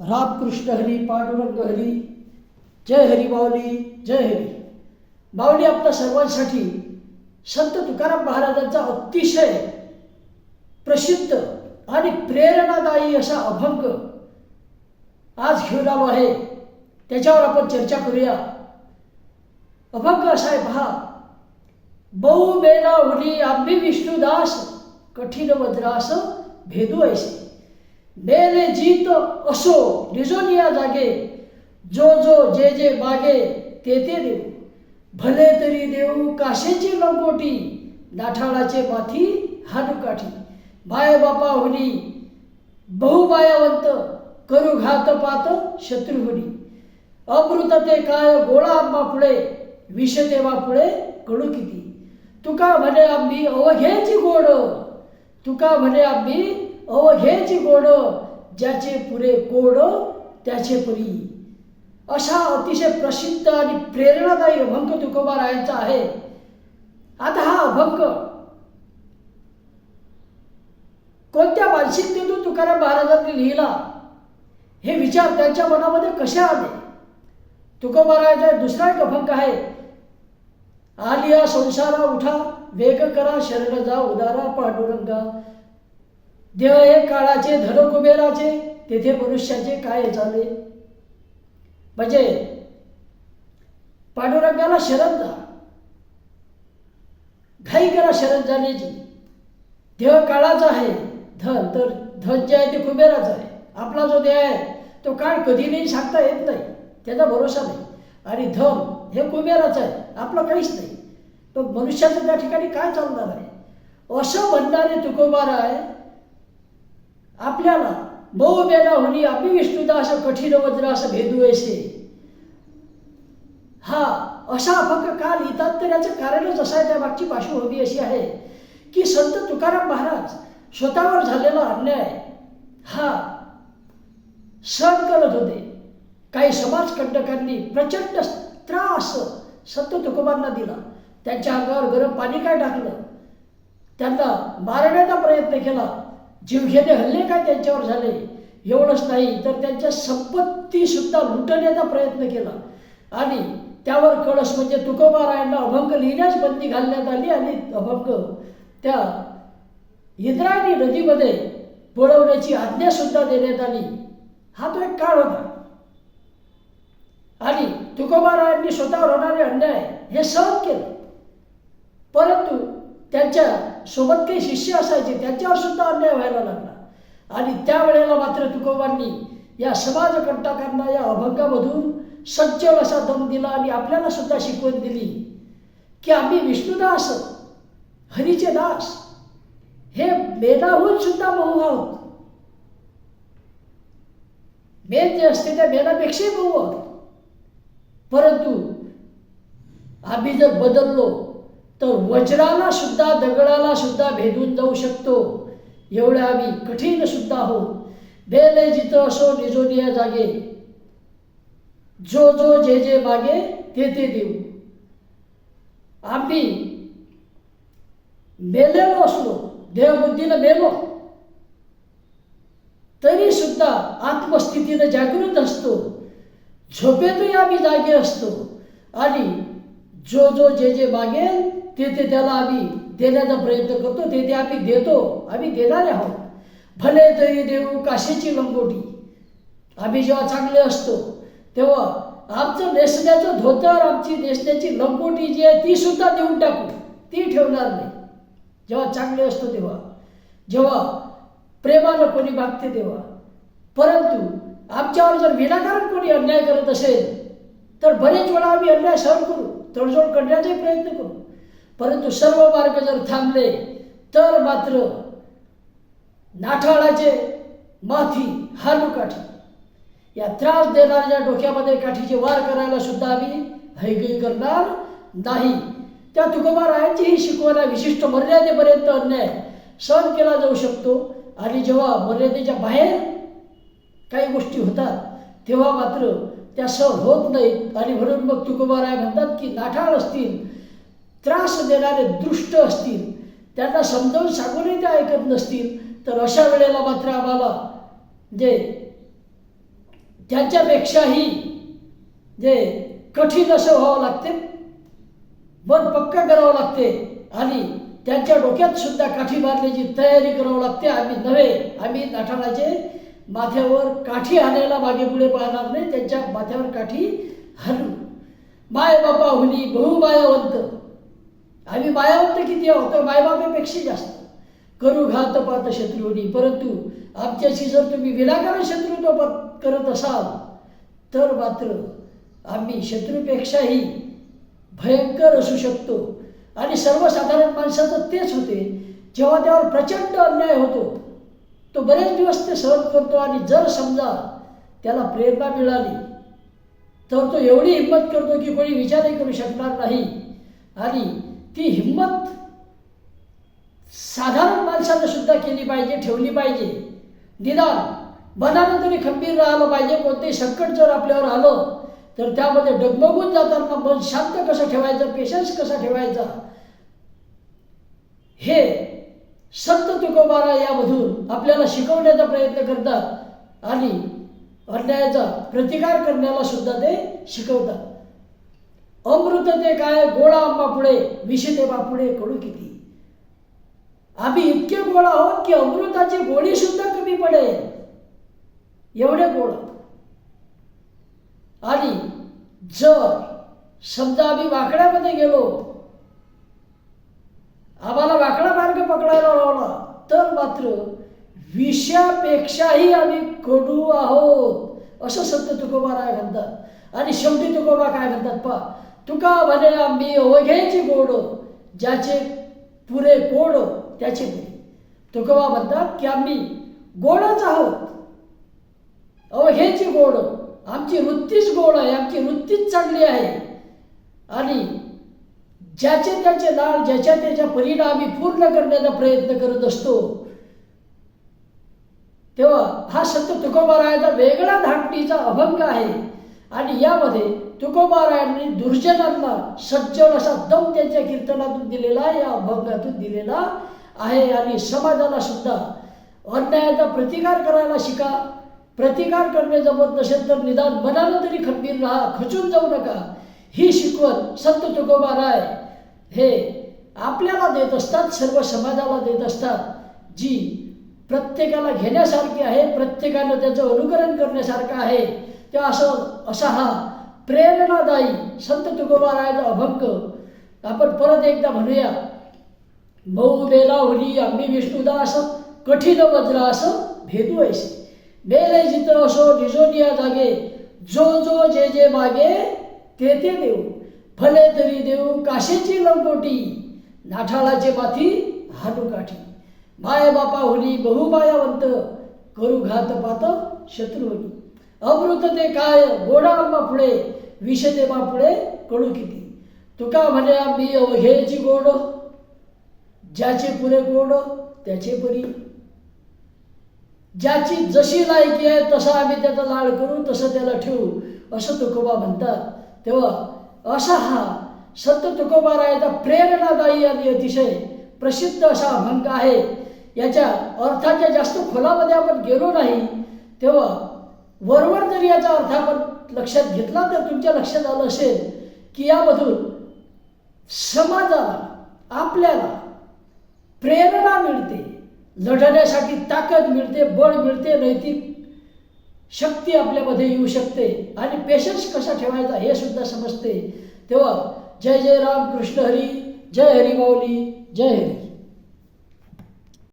रामकृष्ण हरी पांडुरंग हरी जय हरी बावली जय हरी. बावली आपल्या सर्वांसाठी संत तुकाराम महाराजांचा अतिशय प्रसिद्ध आणि प्रेरणादायी असा अभंग आज घेऊन आलो आहे. त्याच्यावर आपण चर्चा करूया. अभंग असा आहे पहा. बहु बेना हुली आम्ही विष्णुदास कठीण वज्रास भेदू ऐसे. मेले जीत असो निजोनिया जागे जो जो जे जे बागे ते ते देऊ भले तरी देऊ काशेची लंगोटी दाठाळाचे माथी हानुकाठी बाय बापा होणी बहुबायावंत करू घात पात शत्रू हुनी अमृत ते काय गोळा आंबा पुढे विष तेव्हा पुढे कडू किती तुका म्हणे आम्ही अवघ्याची गोड तुका म्हणे आम्ही अवघेची गोड ज्याचे पुरे कोड त्याचे पुरी. अशा अतिशय प्रसिद्ध आणि प्रेरणादायी अभंग तुकोबारायांचा आहे. आता हा अभंग. कोणत्या मानसिकतेतून तुकाराम महाराजांनी लिहिला? हे विचार त्यांच्या मनामध्ये कसे आले? तुकोबारायाचा दुसरा एक अभंग आहे. आलिया संसारा उठा वेग करा शरण जा उदारा पांडुरंगा. देह हे काळाचे धन कुबेराचे तेथे मनुष्याचे काय झाले म्हणजे पांडुरंगाला शरण जा घाई करा शरण जाण्याची. देह काळाचा आहे धन तर धन जे आहे ते कुबेराचं आहे. आपला जो देह आहे तो काळ कधी नाही सांगता येत नाही. त्याचा भरोसा नाही. आणि धन हे कुबेराचं आहे आपलं काहीच नाही. पण मनुष्याचं त्या ठिकाणी काय चालणार आहे? असं म्हणणारे तुकोबार आहे आपल्याला बहु होणी आम्ही असं कठीण वज्र असं भेदू ऐसे हा असा अभंग काल इतांतर्याचं कारणच असं आहे त्या मागची पार्श्वभूमी अशी आहे की संत तुकाराम महाराज स्वतःवर झालेला अन्याय हा सहन करत होते. काही समाजकंटकांनी प्रचंड त्रास संत तुकोबांना दिला. त्यांच्या अंगावर गरम पाणी काय टाकलं? त्यांना मारण्याचा प्रयत्न केला. जीवघेणे हल्ले काय त्यांच्यावर झाले? एवढंच नाही तर त्यांच्या संपत्तीसुद्धा लुटण्याचा प्रयत्न केला. आणि त्यावर कळस म्हणजे तुकोबारायांना अभंग लिहिण्यास बंदी घालण्यात आली आणि अभंग त्या इंद्रायणी नदीमध्ये बुडवण्याची आज्ञासुद्धा देण्यात आली. हा तो एक काळ होता. आणि तुकोबारायांनी स्वतःवर होणारे अन्याय हे सहन केलं. त्यांच्यासोबत काही शिष्य असायचे त्यांच्यावर सुद्धा अन्याय व्हायला लागला. आणि त्यावेळेला मात्र तुकोबांनी या समाजकंटकांना या अभंगामधून सज्जल असा दम दिला आणि आपल्याला सुद्धा शिकवण दिली की आम्ही विष्णुदास हरीचे दास हे मेधाहून सुद्धा बहु आहोत. मेध जे असते त्या मेधापेक्षाही बहु आहोत. परंतु आम्ही जर बदललो तर वज्राला सुद्धा दगडाला सुद्धा भेदून जाऊ शकतो. एवढे आम्ही कठीण सुद्धा आहोत. बेले जिथं असो निजोनिया जागे. जो जो जे जे मागे ते ते देऊ. आम्ही मेलेलो असलो देवबुद्धीनं मेलो तरी सुद्धा आत्मस्थितीनं जागृत असतो. झोपेतही आम्ही जागे असतो. आणि जो जो जे जे मागेल ते ते त्याला आम्ही देण्याचा प्रयत्न करतो ते ते आम्ही देतो आम्ही देणारे आहोत. भले तरी देऊ काशीची लंगोटी. आम्ही जेव्हा चांगले असतो तेव्हा आमचं नेसण्याचं धोतर आमची नेसण्याची लंगोटी जी आहे ती सुद्धा देऊन टाकू. ती ठेवणार नाही. जेव्हा चांगले असतो तेव्हा. जेव्हा प्रेमानं कोणी मागते तेव्हा. परंतु आमच्यावर जर विनाकारण कोणी अन्याय करत असेल तर बरेच वेळा आम्ही अन्याय सहन करू तडजोड करण्याचाही प्रयत्न करू. परंतु सर्व मार्ग जर थांबले तर मात्र नाठाळाचे माथी हालूकाठी या त्रास देणाऱ्या डोक्यामध्ये काठीचे वार करायला सुद्धा आम्ही हैगई करणार नाही. त्या तुकोबारायांची ही शिकवण विशिष्ट मर्यादेपर्यंत अन्याय सहन केला जाऊ शकतो. आणि जेव्हा मर्यादेच्या बाहेर काही गोष्टी होतात तेव्हा मात्र त्या सहन होत नाहीत. आणि म्हणून मग तुकोबाराय म्हणतात की नाठाळ असतील त्रास देणारे दृष्ट असतील त्यांना समजावून सांगूनही ते ऐकत नसतील तर अशा वेळेला मात्र आम्हाला जे त्यांच्यापेक्षाही जे कठीण असं व्हावं लागते मन पक्क करावं लागते आणि त्यांच्या डोक्यात सुद्धा काठी मारण्याची तयारी करावं लागते. आम्ही नव्हे आम्ही नाठाळाचे माथ्यावर काठी आणायला मागे पुढे पाहणार नाही त्यांच्या माथ्यावर काठी हाणू माय बापा हुनी बहुमायावंत. आम्ही बायावंत किती आहोत तर मायबापेक्षा जास्त. करू घालत पात शत्रूनी. परंतु आमच्याशी जर तुम्ही विनाकारण शत्रुत्व करत असाल तर मात्र आम्ही शत्रूपेक्षाही भयंकर असू शकतो. आणि सर्वसाधारण माणसाचं तेच होते. जेव्हा त्यावर प्रचंड अन्याय होतो तो बरेच दिवस ते सहन करतो. आणि जर समजा त्याला प्रेरणा मिळाली तर तो एवढी हिंमत करतो की कोणी विचारही करू शकणार नाही. आणि ती हिंमत साधारण माणसानं सुद्धा केली पाहिजे ठेवली पाहिजे. निदान बनानं तरी खंबीर राहिलं पाहिजे कोणतेही संकट जर आपल्यावर आलं तर त्यामध्ये डगमगून जाताना मन शांत कसं ठेवायचं पेशन्स कसा ठेवायचा हे संत तुकोबारा यामधून आपल्याला शिकवण्याचा प्रयत्न करतात आणि अन्यायाचा प्रतिकार करण्याला सुद्धा ते शिकवतात. अमृत ते काय गोळा आंबा पुढे विष ते पुढे कडू किती? आम्ही इतके गोड आहोत की अमृताची गोळी सुद्धा कमी पडेल. एवढे गोड आणि जर समजा आम्ही वाकड्यामध्ये गेलो आम्हाला वाकडा मार्ग पकडायला लावला तर मात्र विषयापेक्षाही आम्ही कडू आहोत असं संत तुकोबा राय म्हणतात. आणि शेवटी तुकोबा काय म्हणतात पा तुका म्हणे आम्ही ओघ्याची गोड ज्याचे पुरे गोड त्याचे पुरे. तुकोबा म्हणतात की आम्ही गोडच आहोत. अवघ्याची गोड. आमची वृत्तीच गोड आहे आमची वृत्तीच चांगली आहे. आणि ज्याचे त्याचे लाळ ज्याच्या त्याच्या परिणामी पूर्ण करण्याचा प्रयत्न करत असतो. तेव्हा हा संत तुकोबारायाचा वेगळा धाकटीचा अभंग आहे. आणि यामध्ये तुकोबारायांनी दुर्जनांना सज्जन असा दम त्यांच्या कीर्तनातून दिलेला या अभंगातून दिलेला आहे. आणि समाजाला सुद्धा अन्यायाचा प्रतिकार करायला शिका. प्रतिकार करणे जमत नसेल तर निदान मनानं तरी खंबीर राहा. खचून जाऊ नका. ही शिकवण संत तुकोबाराय हे आपल्याला देत असतात सर्व समाजाला देत असतात. जी प्रत्येकाला घेण्यासारखी आहे प्रत्येकानं त्याचं अनुकरण करण्यासारखं आहे. ते असं असा हा प्रेरणादायी संत तुकोबारायाचा अभक्क आपण परत एकदा म्हणूया मऊ बेला होली आम्ही विष्णुदास कठीण वज्र असं भेदू ऐसे. बेले जित असो निजोनिया जागे जो जो जे जे मागे ते ते देऊ. फले तरी देऊ काशीची लंकोटी नाठाळाचे माथी हाडू काठी माय बापा होली बहुमायावंत करू घात पात शत्रू होली अमृत ते काय गोडा आंबा पुढे विषते ते पुढे कडू किती? तुका म्हणे आम्ही अवघेची गोड ज्याचे पुरे गोड त्याचे परी. ज्याची जशी लायकी आहे तसा आम्ही त्याचा लाड करू तसं त्याला ठेवू असं तुकोबा म्हणतात. तेव्हा असा हा संत तुकोबारायाचा प्रेरणादायी आणि अतिशय प्रसिद्ध असा अभंग आहे. याच्या अर्थाच्या जास्त खोलामध्ये आपण गेलो नाही. तेव्हा वरवर जर याचा अर्थ आपण लक्षात घेतला तर तुमच्या लक्षात आलं असेल की यामधून समाजाला आपल्याला प्रेरणा मिळते. लढण्यासाठी ताकद मिळते बळ मिळते नैतिक शक्ती आपल्यामध्ये येऊ शकते. आणि पेशन्स कसा ठेवायचा हे सुद्धा समजते. तेव्हा जय जय राम कृष्ण हरी जय हरी माऊली जय हरी.